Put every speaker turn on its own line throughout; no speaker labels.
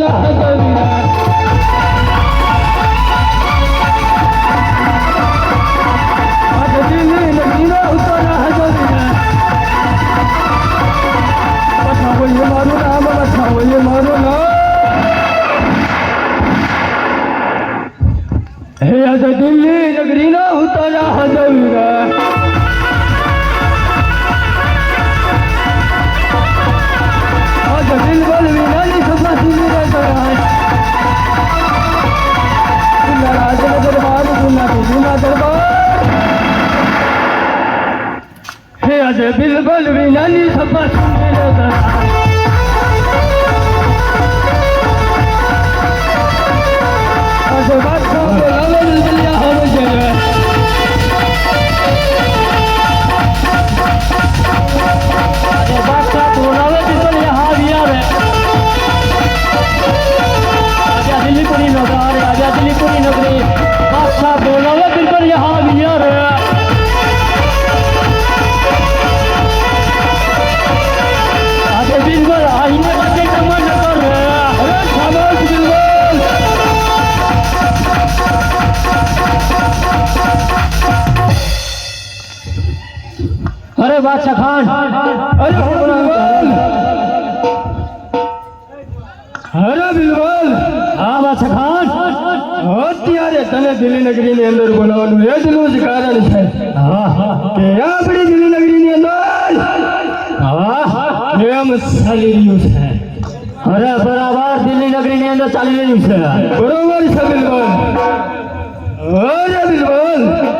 ا ل ا
ح د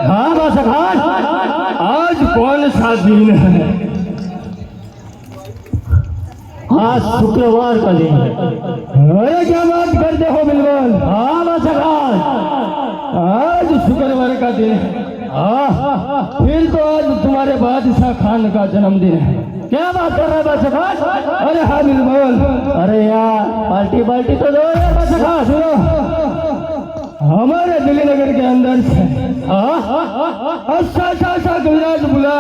हाँ,
आज कौन सा दिन है?
शुक्रवार का दिन है।
क्या बात करते हो बिलवाल
हाँ
आज शुक्रवार का दिन है।
हाँ,
फिर तो आज तुम्हारे बादशाह खान का जन्मदिन है।
क्या बात कर रहा है, बादशाह खान?
अरे हाँ बिलवाल
अरे, यार पार्टी पार्टी तो दो यार खान।
सुनो हमारे दिल्ली नगर के अंदर से
हाँ
अच्छा अच्छा अच्छा गुजरात बुला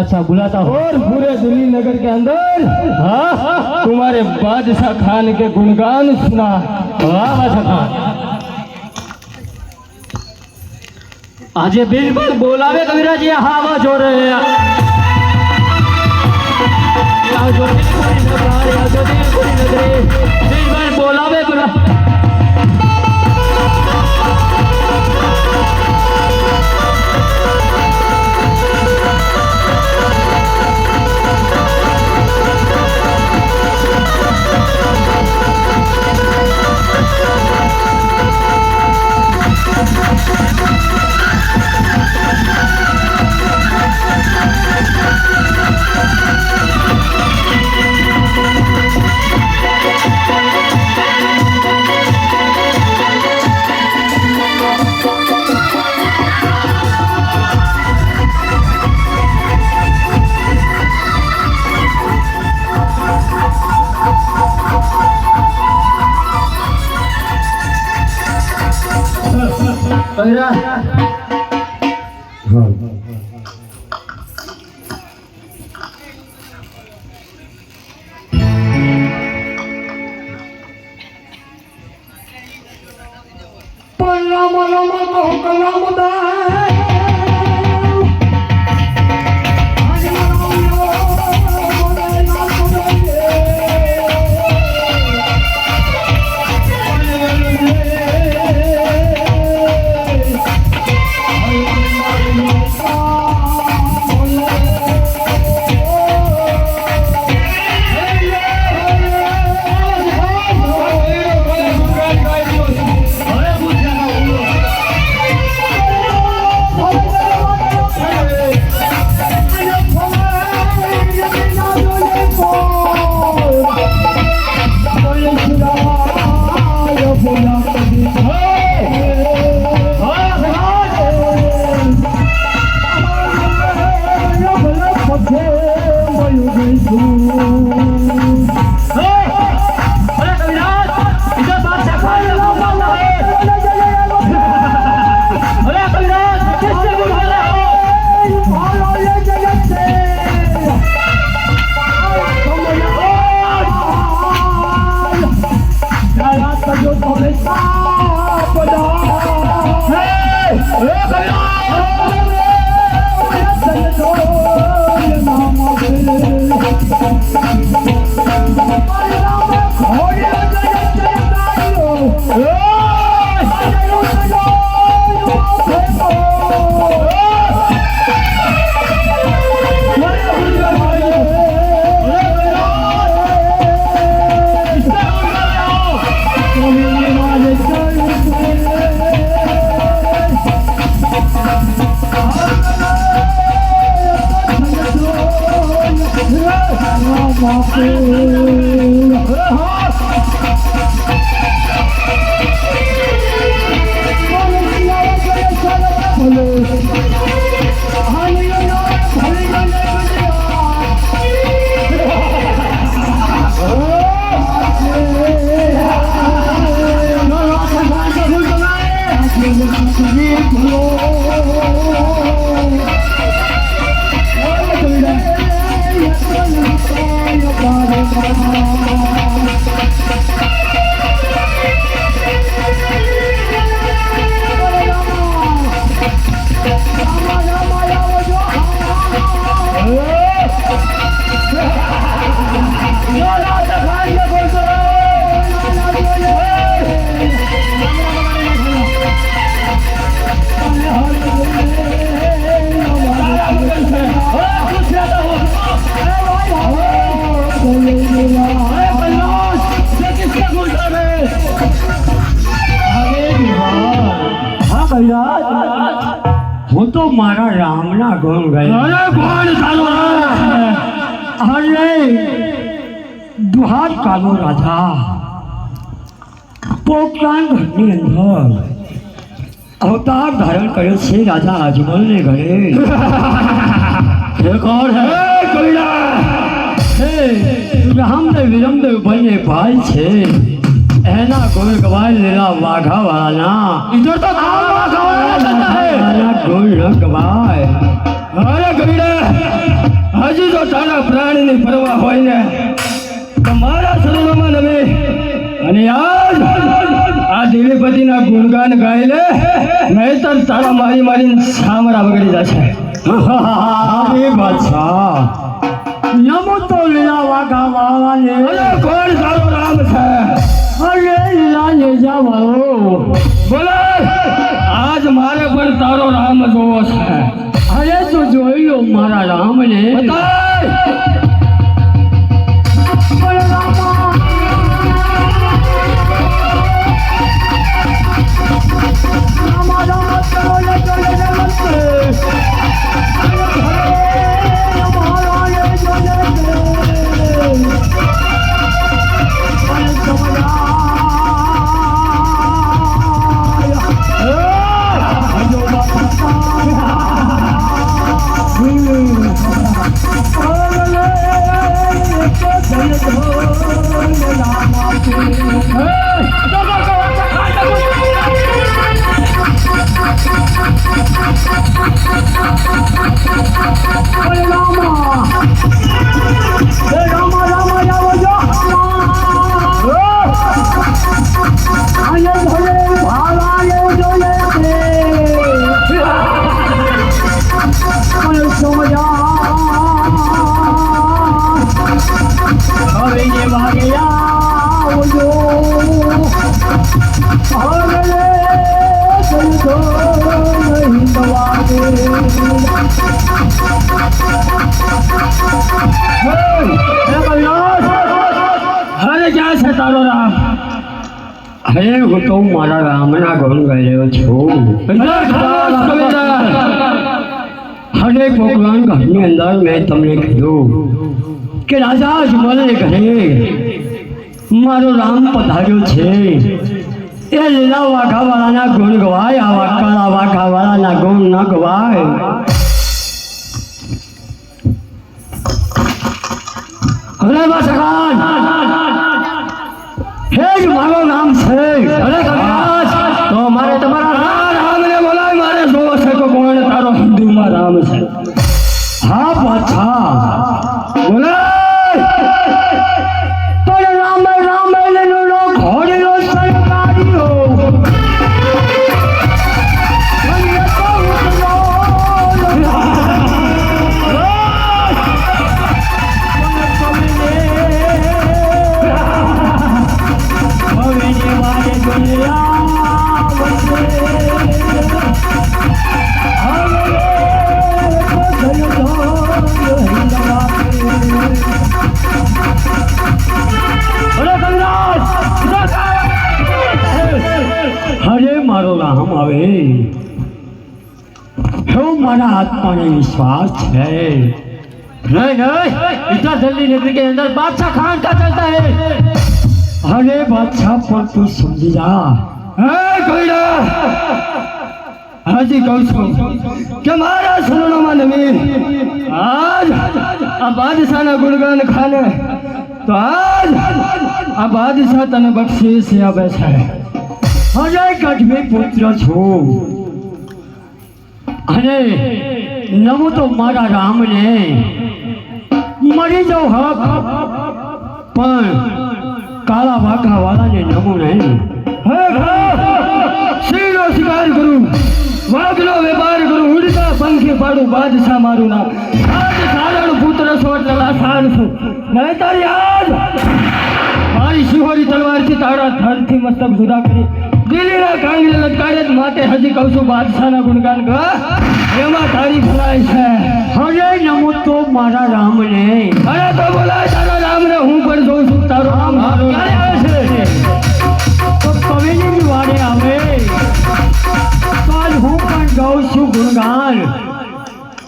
अच्छा बुलाता हूँ
और पूरे दिल्ली नगर के अंदर
हाँ
तुम्हारे बादशाह खान के गुणगान सुना
हाँ बादशाह खान આજે બિલકુલ બોલાવે કવિરાજ ये हवा जोड़ કવિરાજ
અરે
હા છે રાજા અજમલને ઘરે એ કોણ હે
એ કૈલા
હે રામદેવ વિરમદેવ બંને ભાઈ છે એના ગુણ ગવાય લીલા વાઘાવાળાના
ઇધર તો કામ વાઘાવાળા થતા હે
વાઘાવાળાના ગુણ ન ગવાય
અરે ગઈડા હજી જો તારા પ્રાણની પરવા હોય ને તો મારા શરીરમાં નવે અને આજ આ દેવીપતિના ગુણગાન ગાય લે નહીતર તારા મારી મારીને સામરા બગડી જશે.
અરે બાદશાહ. નમો તો લીલા વાઘાવાળાને
અરે કોણ તારો રામ છે?
અરે લીલા લેજાવાળો
બોલે આજ મારે પણ તારો રામ જોવો છે.
અરે તો જોઈ લો મારા રામને.
બતાય. અરે
હું તો મારા રામના ગુણ ગયો છું. હરે ભગવાન ઘરની અંદર મેં તમને કીધું કે રાજા અજમલને ઘરે મારો રામ પધાર્યો છે. એ લીલા વાઘાવાળાના ગુણ ગવાય, આ વાઘાળા વાઘાવાળાના ગુણ ન ગવાય. અરે વાસકાન હે જ મારું નામ છે અરે હું મારા આત્માને વિશ્વાસ છે नहीं नहीं इतना जल्दी नगरी के अंदर बादशाह खान का चलता है अरे बादशाह पर तू समझ जा
હે કોઈડા હાજી કહું છું કે મારા સુરણોમાં નવીન આજ આ બાદશાહના ગુણગાન ખાને તો આજ આ બાદશાહ તને બક્ષીસ આપે છે
અરે ગઢવી પુત્ર છું અને નમો તો મારા રામને. મરી જાઉં હક પણ કાળા વાઘા વાળાને નમો નહીં.
શીરો શિકાર કરું? વાઘનો વેપાર કરું? ઉડતા પંખી પાડું બાદશાહ મારું નામ. આજ સારણ પુત્ર છો એટલે લાસાર છું. નહીં તારી આજ. મારી શિહોરી તલવારથી તારા ધનથી મસ્તક જુદા કરી. દિલ્હીના કાંગરે લટકાડે માટે હજી કહું છું બાદશાહના ગુણગાન કર. એમાં તારી ભલાઈ છે.
હવે નમો તો મારા રામને.
અરે તો બોલાય તારા રામને હું પણ જોઉં છું તારો રામ ક્યારે આવે છે?
તો કવિની વાડે આવે. કાલ હું પણ ગાઉં છું ગુણગાન.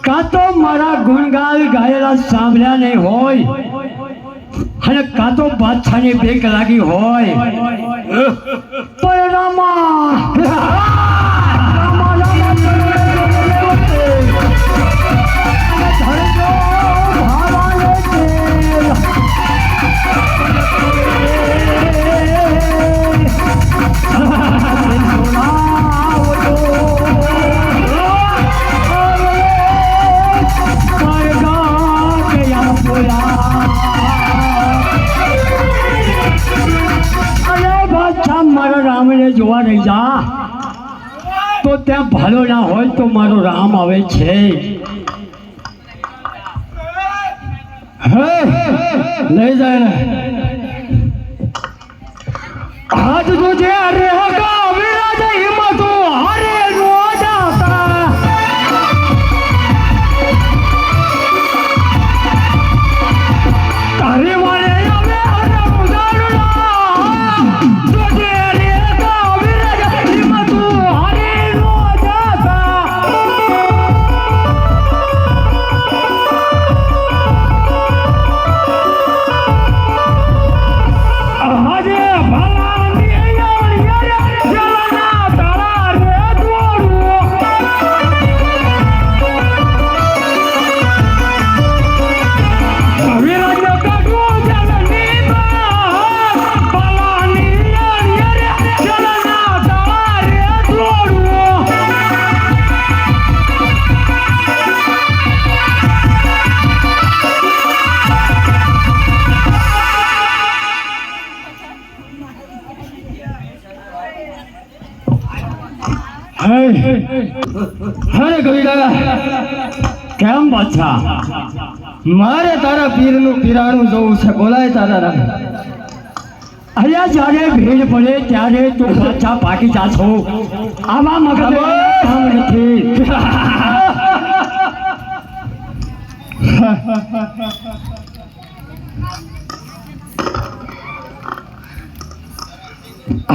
કાં તો મારા ગુણગાન ગાયેલા સાંભળ્યા નહીં હોય. અને કાં તો બાદશાહની બેક લાગી હોય. રામા રામા, જોવા રહી જા. તો ત્યાં ભાલો ના હોય તો મારો રામ આવે છે.
લઈ જાય
આજ તુજે અરે હોગા
મારે તારા પીરનું પીરાણું જોવું છે. બોલાય તારા રામ.
અહીંયા જ્યારે ભીડ પડે ત્યારે તું પાછા પાકી જાશો આવા મગજ નથી.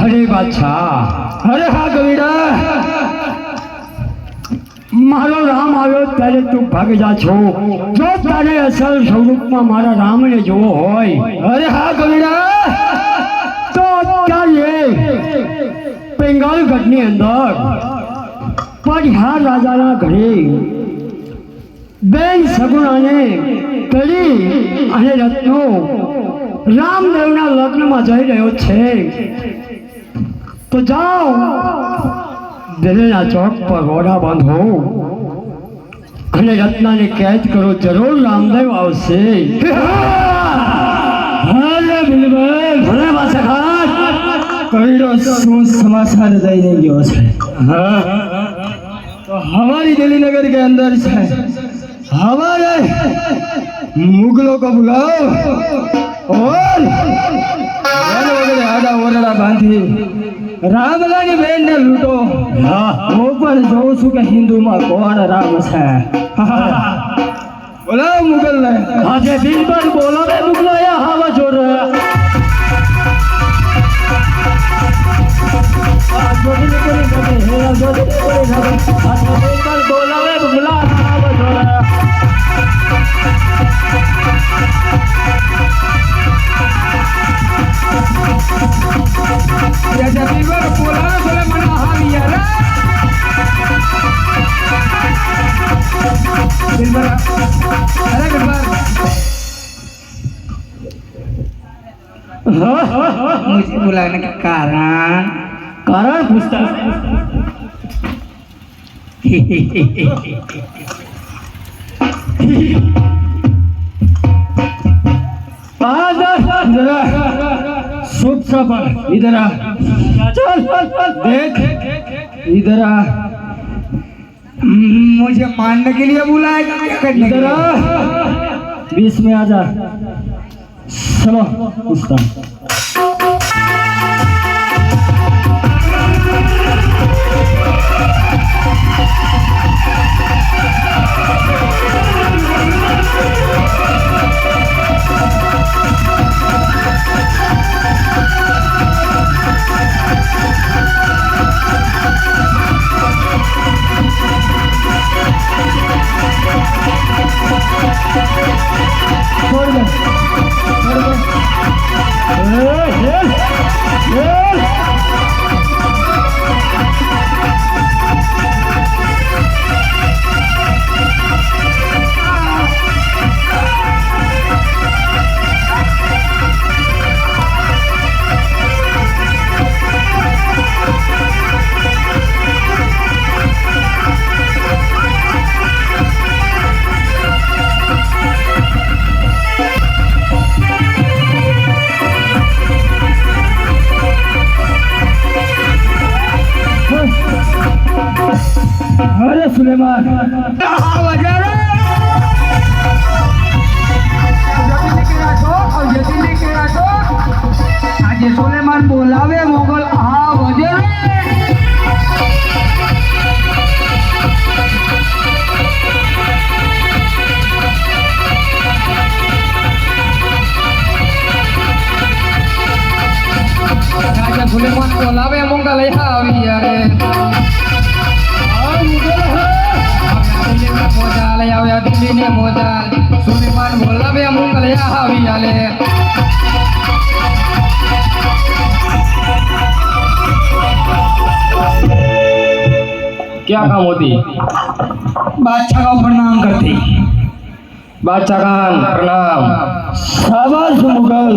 અરે બાદશાહ.
અરે હા કવિડા
મારો રામ આવ્યો ત્યારે તું ભાગી જા છો. જો તારે અસલ સ્વરૂપમાં મારા રામને જોવો હોય.
અરે હા કવિડા
તો અત્યારે પેંગાલગઢની અંદર પરિહાર રાજાના ઘરે બેન સગુણાને કરી અને રત્નો રામદેવના લગ્નમાં જઈ રહ્યો છે. તો જાઓ. દિલના ચોક પર ઘોડા બાંધો. અને રત્નાને કેદ કરો જરૂર રામદેવ આવશે.
ભલે બિલબલ.
ભલે માસખાટ
કઈડો શું સમાચાર દઈને ગયો છે? હા તો હમારી દિલ્હીનગર કે અંદર છે? હમારે મુગલો કો બુલાઓ ઓર આડા ઓરડા બાંધી રામલાની બેન ને લૂંટો હું પણ જોઉં છું કે હિન્દુમાં કોણ રામ છે બોલાવો મુગલ ને
આજે દિન પણ બોલો બે મુગલો હાવા જોર બોલાવે મુગલા હાવા જોર
मुझे बुलाने का कारण
कारण पूछता
आजा जरा शुभ सफर इधर आ चल देख इधर आ
मुझे मारने के लिए बुलाएगा क्या करने के
इधर
लिए?
आ बीच में आ जा चलो उस्ताद
Morgan. રાખો. આજે સોલેમાન બોલાવે મોગલ હા વજે રે. આજે સોલેમાન બોલાવે મોગલ હા ચાલે
क्या काम होती
बादशाह का प्रणाम करती
बादशाह खान प्रणाम शाबाश मुगल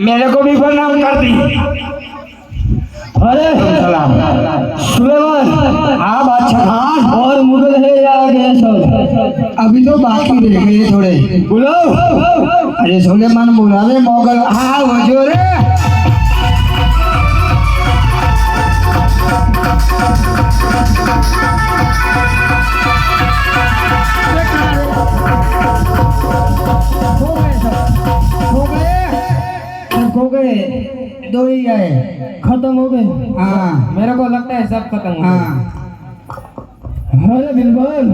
मेरे को भी प्रणाम करती
अरे
सलाम
सुलेमान
हाँ बादशाह खान
और मुगल है या आगे सब
अभी तो बाकी रह गए थोड़े
बुलाओ
अरे सुलेमान बोलावे मोगल हाँ वजो रे सब खो गए दो ही आए
खत्म हो गए
हाँ
मेरे को लगता है सब खत्म हो
हाँ
अरे बिलबल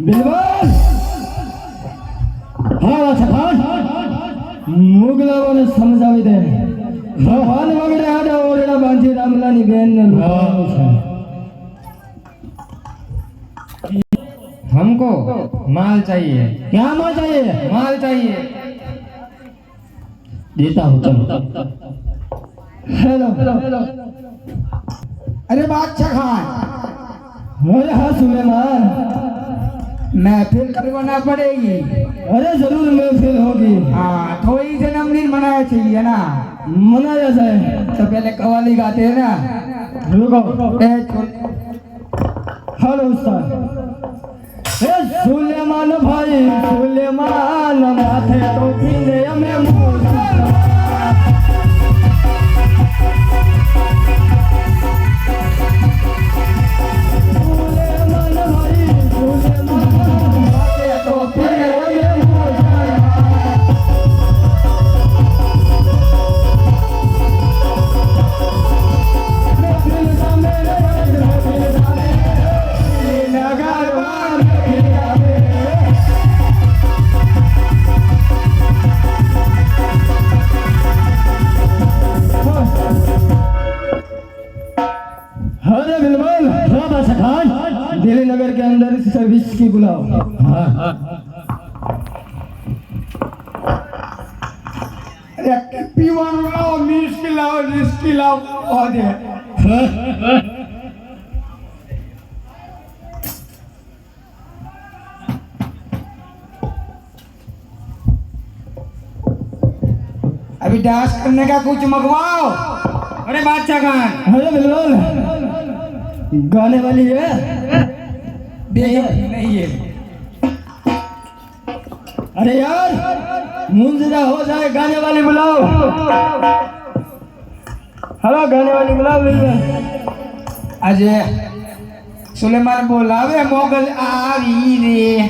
बिलबल હા સખાન મુગલાઓને સમજાવી દે ભગવાન વગડે આડા ઓરડા બાંધી રામલાની બેનને લૂંટવાનું છે
हमको माल चाहिए
क्या माँ चाहिए
माल चाहिए
देता हूँ चलो। हेलो।
अरे बादशाह खान
हाँ? सुलेमान।
महफिल करवाना पड़ेगी।
अरे ज़रूर महफिल होगी।
हाँ थोड़ी जन्मदिन मनाया चाहिए ना।
मनाया जाए
तो पहले कवाली गाते हैं ना।
रुको। हेलो उस्ताद। सुलेमान भाई सुलेमान माथे तो पीने में नगर के अंदर सर्विस की बुलाओ
પીવાનું લાવો મિસ્કી લાવો રિસ્કી લાવો દે अभी डांस करने का कुछ मंगवाओ अरे बादशाह खान
हेलो बिल्कुल गाने वाली है अरे यार मुंजरा हो जाए, गाने वाले बुलाओ। हेलो, गाने वाले बुलाओ आज सुलेमान बोलावे मोगल आवी रे।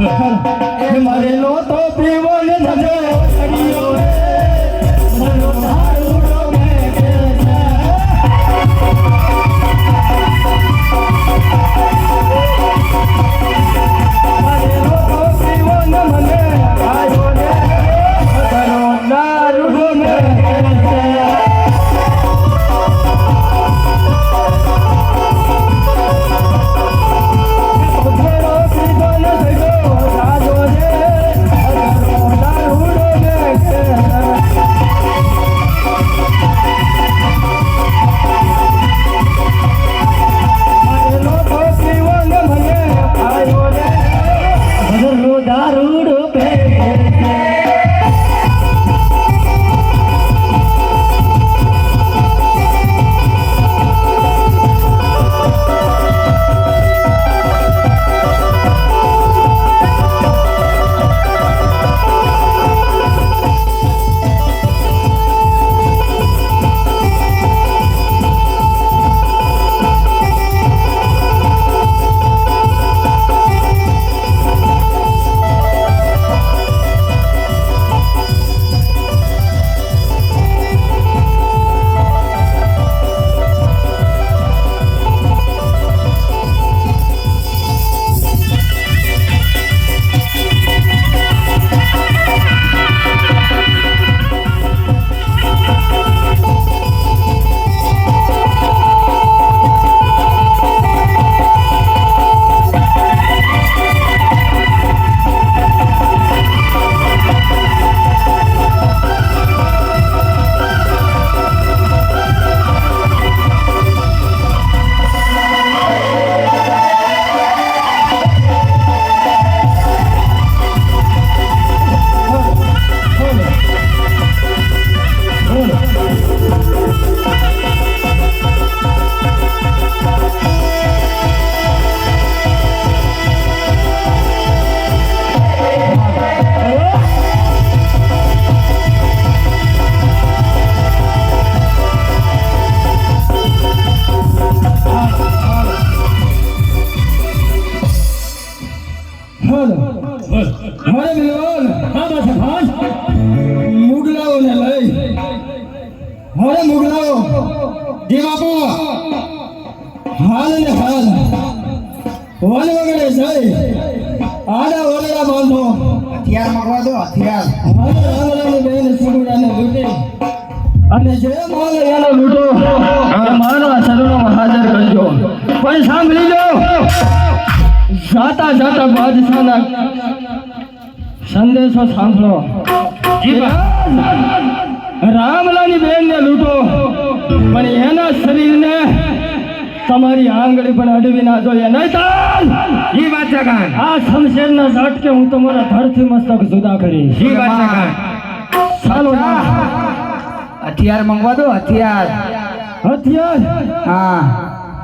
मरेलो तो प्रेमो ने नज़र હવે મુગલાઓ જી બાપુ હાલ ને હાલ. વન વગડે જઈ. આડા વગડા બાંધો.
હથિયાર મંગવા દો હથિયાર.
હાલ રામરાની બેન સગુડાને લૂટે. અને જે મોલ એનો લૂંટો એ માનવા શરણોમાં હાજર કરજો. પણ સાંભળી લો. જાતા જાતા બાદશાહના સંદેશો સાંભળો. રામલાની બેનને લૂંટો. પણ એના શરીરને તમારી આંગળી પણ અડવી ના જોઈએ. નહીં તાલ
જી છે આ
આ શમશેરના ઝાટકે હું તમારા ધરથી મસ્તક જુદા કરીશ.
જી છે ખાન
ચાલો
હથિયાર મંગવા દો હથિયાર.
હથિયાર?
હા.